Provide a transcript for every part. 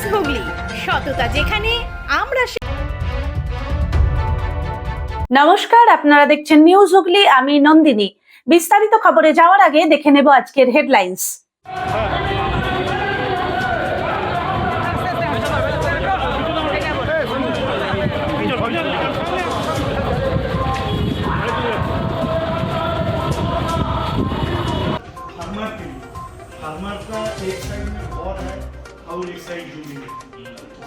News Hooghly সততা যেখানে আমরা সে- নমস্কার আপনারা দেখছেন নিউজ হুগলি আমি নন্দিনী বিস্তারিত খবরে যাওয়ার আগে দেখে নেব আজকের হেডলাইন্স फार्मर के लिए फार्मर का एक साइड में बहुत है और एक साइड जूमी है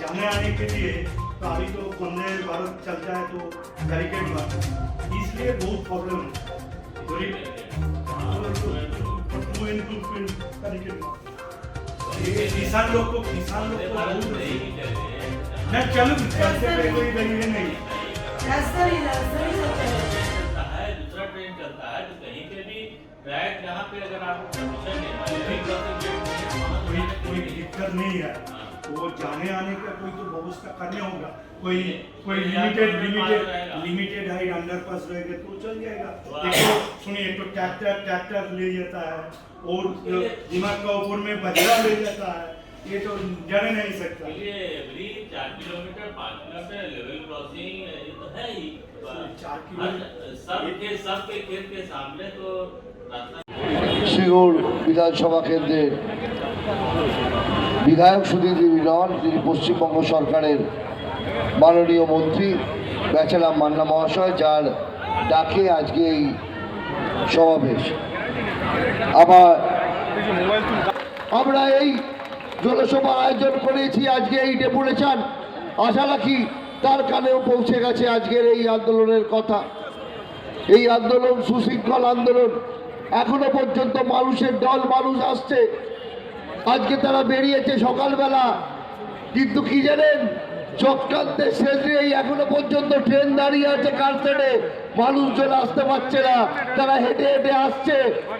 जाने आने के लिए तो अभी तो वंदे भारत चलता है तो बैरिकेड हैं इसलिए बहुत प्रॉब्लम है। Two in two in barricade मारते किसान लोग को किसान लोग को बहुत मैं चलूँ पे कोई दलील नहीं चलता है दूसरा ट्रेन चलता है तो कहीं पे भी ट्रैक जहाँ पे अगर आप अंदर नहीं है। तो वो जाने आने का कोई तो बहुत व्यवस्था करने होगा। कोई कोई limited limited limited height underpass रहेगा। तो चल जाएगा। देखो तो सुनिए तो ट्रैक्टर ट्रैक्टर ले जाता है और दिमाग का ऊपर में बजरा ले जाता है ये तो जाने नहीं सकता। ये एवरी चार किलोमीटर पाँच किलोमीटर लेवल क्रॉसिंग ये तो है ही। चार हाँ, किलोमीटर सब के सब के खेत के सामने तो रास्ता श्रीगोड़ विधानसभा केंद्र। বিধায়ক শুধু তিনি নন তিনি পশ্চিমবঙ্গ সরকারের মাননীয় মন্ত্রী বেচারাম মান্না মহাশয়, যার ডাকে আজকে এই সমাবেশ। আবার আমরা এই জনসভার আয়োজন করেছি, আজকে এই ডেপুটেশন। আশা রাখি তার কানেও পৌঁছে গেছে আজকের এই আন্দোলনের কথা। এই আন্দোলন, সুশৃঙ্খল আন্দোলন, এখনও পর্যন্ত মানুষের দল, মানুষ আসছে। আজকে তারা বেরিয়েছে সকালবেলা। কিন্তু কি জানেন, চক্রান্তের শেষে এই এখনও পর্যন্ত ট্রেন দাঁড়িয়ে আছে কারসেটে মানুষজন আসতে পারছে না, তারা হেঁটে হেঁটে আসছে।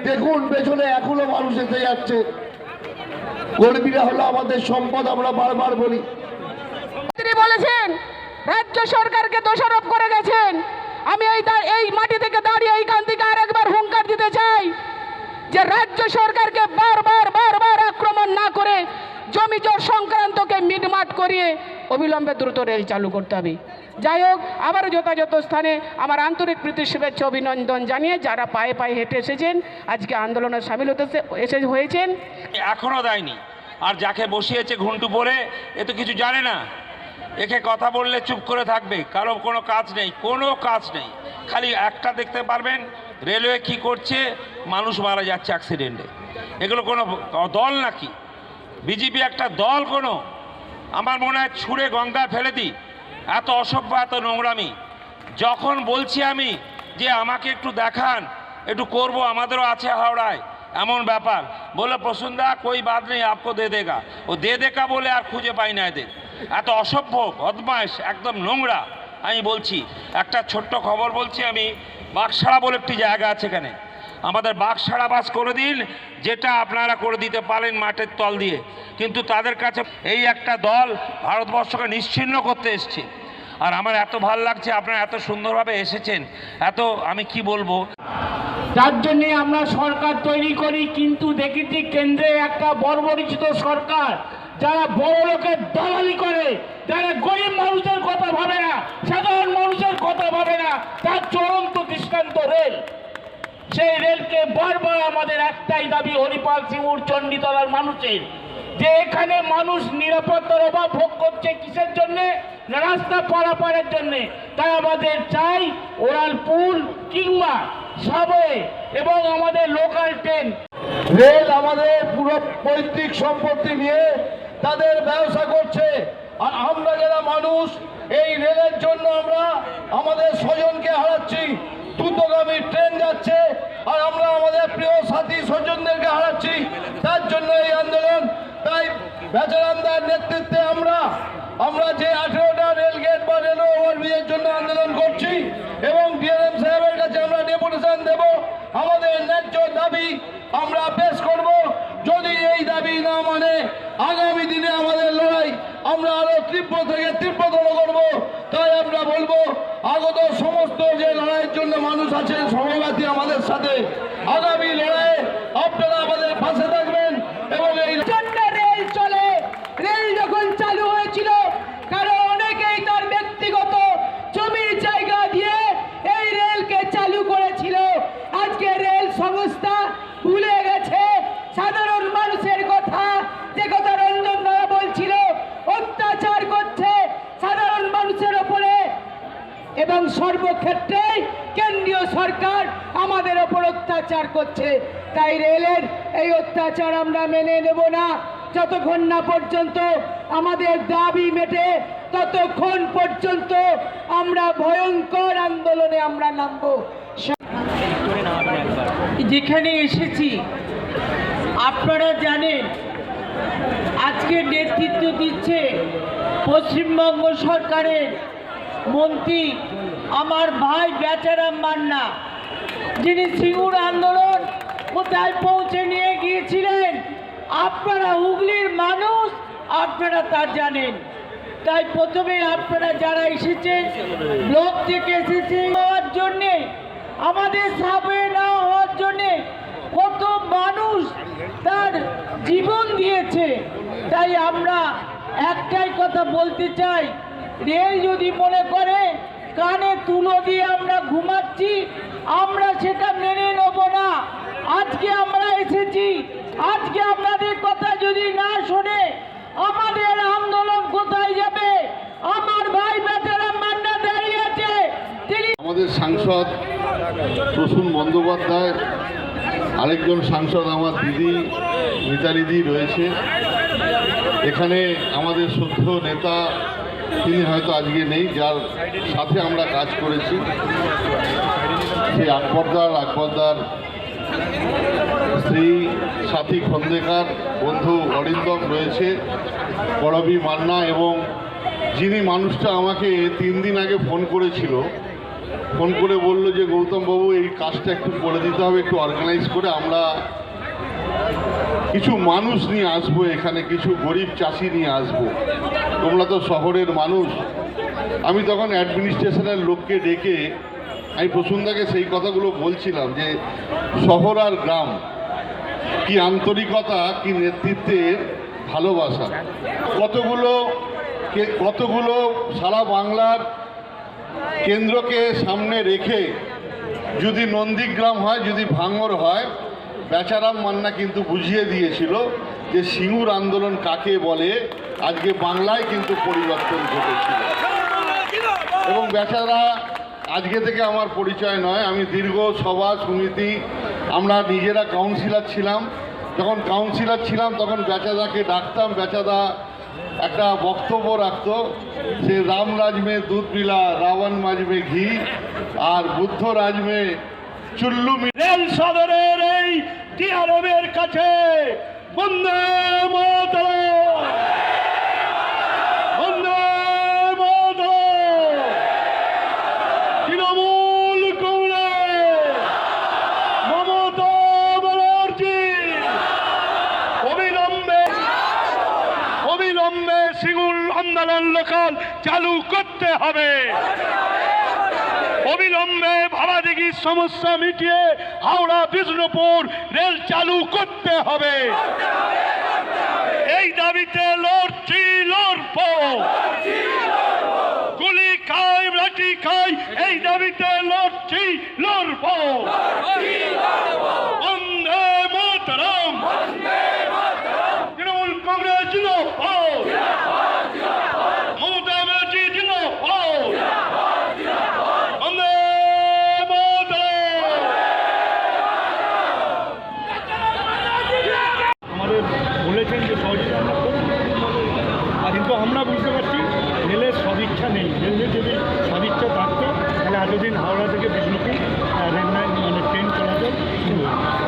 দেখুন, পেছনে এখনও মানুষ এসে যাচ্ছে। কর্মীরা হলো আমাদের সম্পদ, আমরা বারবার বলি। তিনি বলেছেন, রাজ্য সরকারকে দোষারোপ করে গেছেন। আমি এই এই মাটি থেকে দাঁড়িয়ে এইখান থেকে আরেকবার হুঙ্কার দিতে চাই। যে রাজ্য সরকারকে বারবার বারবার আক্রমণ না করে জমি জোর সংক্রান্তকে মিটমাট করিয়ে অবিলম্বে দ্রুত রেল চালু করতে হবে। যাই হোক, আবারও যথাযথ স্থানে আমার আন্তরিক প্রীতি, শুভেচ্ছা, অভিনন্দন জানিয়ে যারা পায়ে পায়ে হেঁটে এসেছেন, আজকে আন্দোলনে সামিল হতে এসে হয়েছেন। এখনও দেয়নি। আর যাকে বসিয়েছে ঘুন্টু পরে, এ তো কিছু জানে না। একে কথা বললে চুপ করে থাকবে। কারও কোনো কাজ নেই, কোনো কাজ নেই। খালি একটা দেখতে পারবেন, রেলওয়ে কি করছে মানুষ মারা যাচ্ছে অ্যাক্সিডেন্টে এগুলো কোনো দল নাকি? বিজেপি একটা দল কোনো? আমার মনে হয় ছুঁড়ে গঙ্গা ফেলে দিই। এত অসভ্য, এত নোংরামি। যখন বলছি আমি যে আমাকে একটু দেখান, একটু করব, আমাদেরও আছে হাওড়ায়, এমন ব্যাপার। বলে প্রসুন্দা, কই বাদ নেই, আপকো দে দেগা। ও দে দেখা বলে আর খুঁজে পাই না এদের। এত অসভ্য, বদমাইশ, একদম নোংরা, আমি বলছি। একটা ছোট্ট খবর বলছি আমি বাগসাড়া বলে একটি জায়গা আছে এখানে। আমাদের বাগসাড়া বাস করে দিন যেটা আপনারা করে দিতে পারেন মাঠের তল দিয়ে। কিন্তু তাদের কাছে এই একটা দল ভারতবর্ষকে নিশ্চিহ্ন করতে এসছে। আর আমার এত ভালো লাগছে, আপনারা এত সুন্দরভাবে এসেছেন, এত আমি কি বলব? যার জন্যে আমরা সরকার তৈরি করি, কিন্তু দেখেছি কেন্দ্রে একটা বর্বরিচিত সরকার, যারা বড় লোকের দালালি করে, যারা গরিব মানুষের কথা ভাবে না, সাধারণ মানুষের কথা ভাবে না, তার চূড়ান্ত দৃষ্টান্ত রেল। সেই রেলকে বারবার আমাদের একটাই দাবি, হরিপাল, সিঙ্গুর, চণ্ডীতলার মানুষের। যে এখানে মানুষ নিরাপত্তার অভাব ভোগ করছে কিসের জন্য? রাস্তা পারাপারের জন্য। তাই আমাদের চাই ওরাল পুল কিংবা সাবওয়ে এবং আমাদের লোকাল ট্রেন। রেল আমাদের পুরো পৈতৃক সম্পত্তি নিয়ে তাদের ব্যবসা করছে। আর আমরা যারা মানুষ, এই রেলের জন্য আমরা আমাদের স্বজনকে হারাচ্ছি। দ্রুতগামী ট্রেন যাচ্ছে আর আমরা আমাদের প্রিয় সাথী স্বজনদেরকে হারাচ্ছি। তার জন্য এই আন্দোলন তাই বেচারামদার নেতৃত্বে আমরা আমরা যে আঠেরোটা রেল গেট বা রেল ওভারব্রিজের জন্য আন্দোলন করছি এবং ডিআরএম সাহেবের কাছে আমরা ডেপুটেশন দেব, আমাদের ন্যায্য দাবি আমরা পেশ করব। যদি এই দাবি না মানে আগামী দিনে আমাদের লড়াই আমরা আরও তীব্র থেকে তীব্রতর করব, তাই আমরা বলব আগত সমস্ত যে লড়াইয়ের জন্য মানুষ আছেন সহবাদী আমাদের সাথে। আগামী লড়াইয়ে আপনারা আমাদের পাশে থাকবেন এবং এই জন্য রেল চলে রেল যখন চালু সর্বক্ষেত্রে কেন্দ্রীয় সরকার আমাদের ওপর অত্যাচার করছে। তাই রেলের এই অত্যাচার আমরা মেনে নেব না। যতক্ষণ না পর্যন্ত আমাদের দাবি মেটে, ততক্ষণ পর্যন্ত আমরা ভয়ঙ্কর আন্দোলনে আমরা নামবো। যেখানে এসেছি, আপনারা জানেন, আজকে নেতৃত্ব দিচ্ছে পশ্চিমবঙ্গ সরকারের মন্ত্রী আমার ভাই বেচারাম মান্না, যিনি সিঙ্গুর আন্দোলন কোথায় পৌঁছে নিয়ে গিয়েছিলেন, আপনারা হুগলির মানুষ, আপনারা তা জানেন। তাই প্রথমে আপনারা যারা এসেছেন, ব্লক থেকে এসেছে হওয়ার জন্যে, আমাদের সাবে না হওয়ার জন্যে কত মানুষ তার জীবন দিয়েছে। তাই আমরা একটাই কথা বলতে চাই, রেল যদি মনে করে কানে তুলো দিয়ে আমরা ঘুমাচ্ছি, আমরা সেটা মেনে নেব না। আজকে আমরা এসেছি, আজকে আপনাদের কথা যদি না শোনে আমাদের আন্দোলন কোথায় যাবে? আমার ভাই বেচারা মান্না দাঁড়িয়ে আছে আমাদের সাংসদ প্রসূন বন্দ্যোপাধ্যায়, আরেকজন সাংসদ আমার দিদি মিতালিদি রয়েছে। এখানে আমাদের সদ্য নেতা তিনি হয়তো আজকে নেই, যার সাথে আমরা কাজ করেছি। সেই আকবরদার আকবরদার স্ত্রী সাথী খন্দেকার, বন্ধু অরিন্দম রয়েছে, পরবী মান্না এবং যিনি মানুষটা আমাকে তিন দিন আগে ফোন করেছিল, ফোন করে বলল যে, গৌতম বাবু, এই কাজটা একটু করে দিতে হবে, একটু অর্গানাইজ করে আমরা কিছু মানুষ নিয়ে আসব এখানে, কিছু গরিব চাষি নিয়ে আসব। তোমরা তো শহরের মানুষ। আমি তখন অ্যাডমিনিস্ট্রেশনের লোককে ডেকে আমি প্রসুন্দাকে সেই কথাগুলো বলছিলাম যে, শহর আর গ্রাম, কি আন্তরিকতা, কি নেতৃত্বের ভালোবাসা। কতগুলো কতগুলো সারা বাংলার কেন্দ্রকে সামনে রেখে যদি নন্দীগ্রাম হয়, যদি ভাঙর হয় বেচারাম মান্না কিন্তু বুঝিয়ে দিয়েছিল যে সিঙ্গুর আন্দোলন কাকে বলে, আজকে বাংলায় কিন্তু পরিবর্তন ঘটেছিল। এবং বেচারা আজকে থেকে আমার পরিচয় নয়, আমি দীর্ঘ সভা, সমিতি, আমরা নিজেরা কাউন্সিলার ছিলাম। যখন কাউন্সিলার ছিলাম, তখন বেচাদাকে ডাকতাম বেচাদা একটা বক্তব্য রাখত, সে রাম রাজমে দুধ মিলা, রাবণ মাজমে ঘি, আর বুদ্ধ রাজমে চুল্লু রেল সদরের এই আরবের কাছে বন্দে তৃণমূল অবিলম্বে অবিলম্বে আন্দোলন লোকাল চালু করতে হবে। অবিলম্বে ভাবাদিঘির সমস্যা মিটিয়ে হাওড়া, বিষ্ণুপুর রেল চালু করতে হবে। এই দাবিতে লড়ছি, লড়ব। গুলি খাই রাটি খাই, এই দাবিতে লড়ছি, লড়ব বন্দে মাতরম তৃণমূল কংগ্রেস জিন্দাবাদ মমতা ব্যানার্জি জিন্দাবাদ বন্দে মাতরম আমাদের বলেছেন যে সহযোগিতা আমরা করব কিন্তু আমরা বুঝতে পারছি রেলের সদিচ্ছা নেই রেলের যদি সদিচ্ছা থাকতো তাহলে এতদিন হাওড়া থেকে বিষ্ণুপুর আহ, রেল লাইন মানে ট্রেন চলাচল শুরু হতো এই কাজটা করে যারা এমপি আছে তাদেরকে দিয়ে এই বাজেটে যাতে টাকা অ্যালোকেশন হয় সে ব্যাপারে কিছু আলোকপাত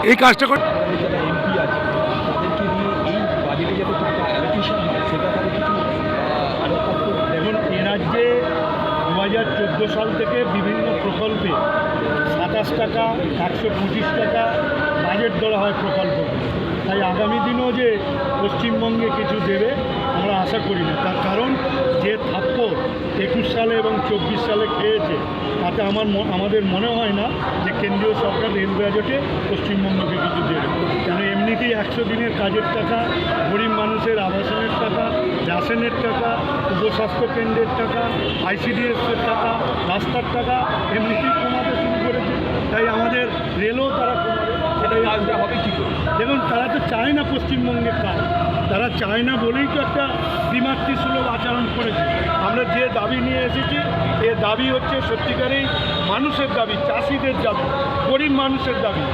করবে দেখুন এ রাজ্যে দু হাজার চোদ্দ সাল থেকে বিভিন্ন প্রকল্পে সাতাশ টাকা একশো পঁচিশ টাকা বাজেট ধরা হয় প্রকল্পগুলো তাই আগামী দিনেও যে পশ্চিমবঙ্গে কিছু দেবে আমরা আশা করি না। তার কারণ যে থাপ্পড় একুশ সালে এবং চব্বিশ সালে খেয়েছে তাতে আমার আমাদের মনে হয় না যে কেন্দ্রীয় সরকার রেল বাজেটে পশ্চিমবঙ্গকে কিছু দেবে। কেন এমনিতেই একশো দিনের কাজের টাকা, গরিব মানুষের আবাসনের টাকা, রেশনের টাকা, উপস্বাস্থ্য কেন্দ্রের টাকা, আইসিডিএসের টাকা, রাস্তার টাকা, এমনিতেই কমাতে শুরু করেছে। তাই আমাদের রেলও তারা সেটাই কাজটা হবে কি করে? দেখুন, তারা তো চায় না পশ্চিমবঙ্গের কাজ। তারা চায় না বলেই তো একটা দ্বিমাতৃসুলভ আচরণ করেছে। আমরা যে দাবি নিয়ে এসেছি এ দাবি হচ্ছে সত্যিকারেই মানুষের দাবি চাষিদের দাবি গরিব মানুষের দাবি।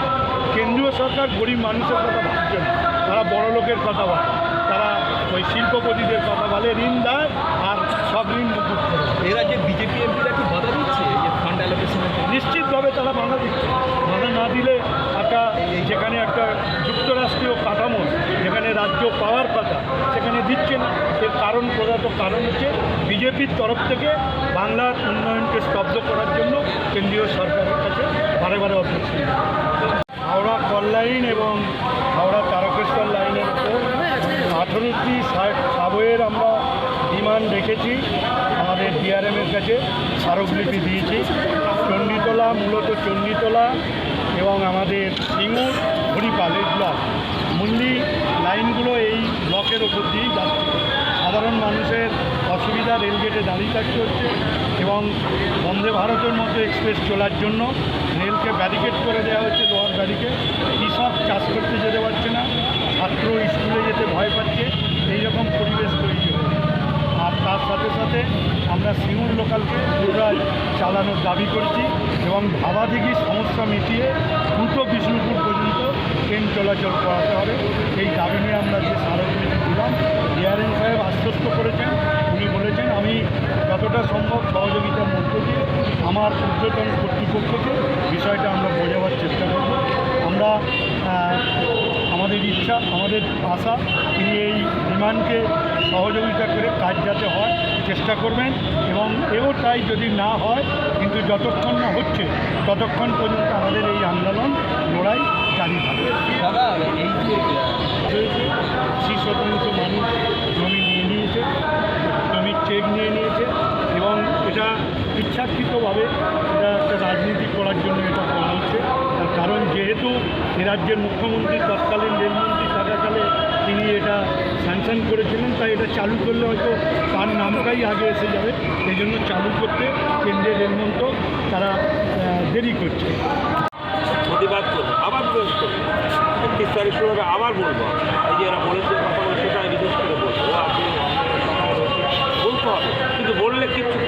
কেন্দ্রীয় সরকার গরিব মানুষের কথা ভাবছে না। তারা বড় লোকের কথা বলে তারা ওই শিল্পপতিদের কথা বলে ঋণ দেয় আর সব ঋণ মুকুব করে। এরা যে বিজেপি এমপিরা কি বাধা দিচ্ছে যে ফান্ড অ্যালোকেশনের নিশ্চিতভাবে তারা বাধা দিচ্ছে। বাধা না দিলে একটা যেখানে একটা যুক্তরাষ্ট্রীয় কাঠামো যেখানে রাজ্য পাওয়ার কথা সেখানে দিচ্ছে না। এর কারণ প্রধানত কারণ হচ্ছে বিজেপির তরফ থেকে বাংলার উন্নয়নকে স্তব্ধ করার জন্য কেন্দ্রীয় সরকারের কাছে বারে বারে অভ্যর্থী হাওড়া কল লাইন এবং হাওড়া তারকেশ্বর লাইনের উপর আঠেরোটি সাবয়ের আমরা ডিমান্ড রেখেছি। আমাদের ডিআরএমের কাছে স্মারকলিপি দিয়েছি। চণ্ডীতলা, মূলত চণ্ডীতলা এবং আমাদের সিঙ্গুর হরিপাল ব্লক মুন্ডি লাইনগুলো এই ব্লকের ওপর দিয়েই যাচ্ছে। সাধারণ মানুষের অসুবিধা রেলগেটে দাঁড়িয়ে থাকতে হচ্ছে এবং বন্দে ভারতের মতো এক্সপ্রেস চলার জন্য রেলকে ব্যারিকেড করে দেওয়া হচ্ছে লোহার ব্যারিকেড। কৃষক চাষ করতে যেতে পারছে না। ছাত্র স্কুলে যেতে ভয় পাচ্ছে। এইরকম পরিবেশ তৈরি হয়েছে। আর তার সাথে সাথে আমরা সিঙ্গুর লোকালকে পুনরায় চালানোর দাবি করছি এবং ভাবাদিঘির সমস্যা মিটিয়ে দ্রুত বিষ্ণুপুর পর্যন্ত ট্রেন চলাচল করাতে হবে। এই দাবি নিয়ে আমরা যে স্মারকলিপি দিলাম। ডিআরএম সাহেব আশ্বস্ত করেছেন। উনি বলেছেন, আমি যতটা সম্ভব সহযোগিতার মধ্য দিয়ে আমার ঊর্ধ্বতন কর্তৃপক্ষকে বিষয়টা আমরা বোঝাবার চেষ্টা করব। আমরা আমাদের ইচ্ছা, আমাদের আশা, তিনি এই বিমানকে সহযোগিতা করে কাজ যাতে হয়, চেষ্টা করবেন। এবং এও তাই যদি না হয়, কিন্তু যতক্ষণ না হচ্ছে, ততক্ষণ পর্যন্ত আমাদের এই আন্দোলন লড়াই দাদা, এই যে মানুষ জমি নিয়ে নিয়েছে, জমির চেক নিয়ে নিয়েছে, এবং এটা ইচ্ছাকৃতভাবে এটা একটা রাজনীতি করার জন্য এটা করা হচ্ছে। তার কারণ যেহেতু এ রাজ্যের মুখ্যমন্ত্রী তৎকালীন রেলমন্ত্রী থাকাকালে তিনি এটা স্যাংশন করেছিলেন, তাই এটা চালু করলে হয়তো তার নামটাই আগে এসে যাবে। এই জন্য চালু করতে কেন্দ্রের রেলমন্ত্রক তারা দেরি করছে। প্রতিবাদ করব, আবার প্রয়োগ করব। একত্রিশ তারিখ শুরু আবার বলব। এই যে এরা বলেছে, কথা বলে সেটা বিশেষ করে বলব। আপনি বলতে হবে। কিন্তু বললে কিচ্ছু।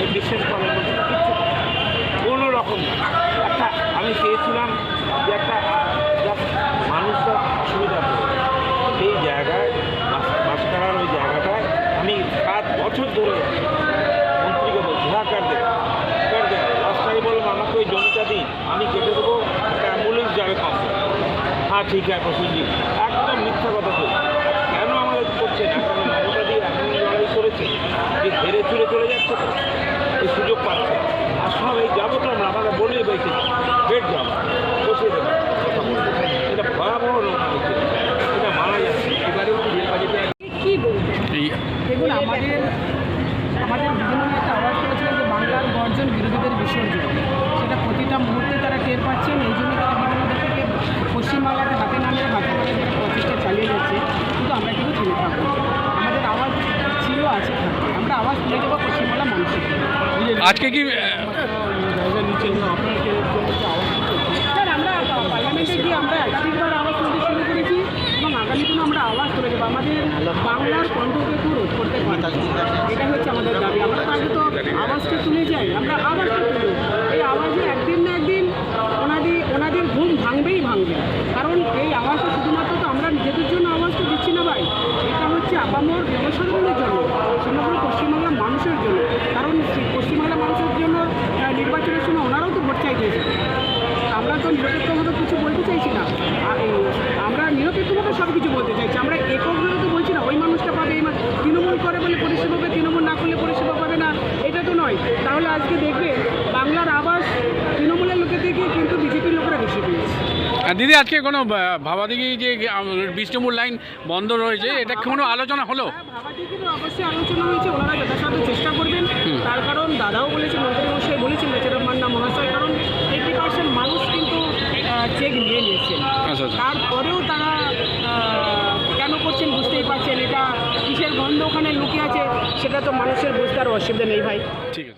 এই বিশ্বাস করার কিচ্ছু কোনো রকম একটা আমি চেয়েছিলাম যে একটা just মানুষরা অসুবিধা পড়ে সেই জায়গায় মাছ- মাঝখানার ওই জায়গাটায় আমি সাত বছর ধরে মন্ত্রীকে বলছি হ্যাঁ কার দেবে কার দেবে রাস্তায় বললাম আমাকে ওই জমিটা দিন আমি কেটে দেবো একটা অ্যাম্বুলেন্স যাবে কম হ্যাঁ ঠিক আছে প্রসুজি একদম মিথ্যা কথা বলছে। কেন আমাদের করছে না কারণ মমতা দিয়ে এখন লড়াই করেছে, যে হেরে চুরে চলে যাচ্ছে তো, এই সুযোগ পাচ্ছে আর সব এই যাব তো আমরা আমাকে বলেই পেয়েছি বেড যাব বসিয়ে দেবো কথা বলব এটা ভয়াবহ লোক এটা মারা যাচ্ছে এবারেও তো রেল বাজেটে কি বলব দেখুন আমাদের আমাদের বিভিন্ন নেতা আওয়াজ করেছিলেন যে বাংলার গর্জন বিরোধীদের বিসর্জন সেটা প্রতিটা মুহূর্তে তারা টের পাচ্ছেন এই জন্য তারা বিভিন্ন দিক থেকে পশ্চিমবাংলাকে হাতে নামিয়ে হাতে করে তারা প্রচেষ্টা চালিয়ে যাচ্ছে কিন্তু আমরা কিন্তু থেমে থাকব না। আমাদের আওয়াজ ছিল আছে থাকবে আমরা আওয়াজ তুলে দেবো পশ্চিমবাংলা মানুষের আজকে কি স্যার আমরা পার্লামেন্টে গিয়ে আমরা একাধিকবার আওয়াজ তুলতে শুরু করেছি এবং আগামী দিনে আমরা আওয়াজ তুলে দেবো আমাদের বাংলার কণ্ঠকে একটু রোধ করতে পারছি এটা হচ্ছে আমাদের দাবি আমরা তো আগে তো আওয়াজটা তুলে যাই আমরা আওয়াজটা তুলি এই আওয়াজে একদিন না একদিন ওনাদের ওনাদের ঘুম ভাঙবেই ভাঙবে কারণ এই আওয়াজটা শুধুমাত্র তো আমরা নিজেদের জন্য আওয়াজটা দিচ্ছি না ভাই এটা হচ্ছে আপামর জনসাধারণের জন্য সমগ্র পশ্চিমবাংলার মানুষের জন্য কারণ সেই পশ্চিমবাংলার মানুষের জন্য আহ, নির্বাচনের সময় ওনারাও তো ভোট চাইতে এসেছে আমরা তো নিরপেক্ষভাবে কিছু বলতে চাইছি না আর এই আমরা নিরপেক্ষভাবে সব কিছু বলতে চাইছি আমরা এককভাবে তো বলছি না ওই মানুষটা পাবে এই মা- তৃণমূল করে বলে পরিষেবা পাবে তৃণমূল না করলে পরিষেবা পাবে না এটা তো নয় তাহলে আজকে দেখবে বাংলার আবাস তৃণমূলের লোকের থেকে কিন্তু বিজেপির লোকেরা বেশি পেয়েছে দিদি আজকে কোনো ভাবাদিঘি যে বিষ্ণুপুর লাইন বন্ধ রয়েছে এটা কোনো আলোচনা হলো? হ্যাঁ, অবশ্যই আলোচনা হয়েছে ওনারা যথাসাধ্য চেষ্টা করবেন। তার কারণ দাদাও বলেছেন মন্ত্রী মশাই বলেছেন বেচারাম মান্না মহাশয় কারণ এইটি পার্সেন্ট মানুষ কিন্তু চেক নিয়ে নিয়েছেন। আচ্ছা, আচ্ছা। তারপরেও তারা কেন করছেন বুঝতেই পারছেন এটা কিসের গন্ধ ওখানে লুকিয়ে আছে সেটা তো মানুষের বুঝতে আর অসুবিধা নেই ভাই।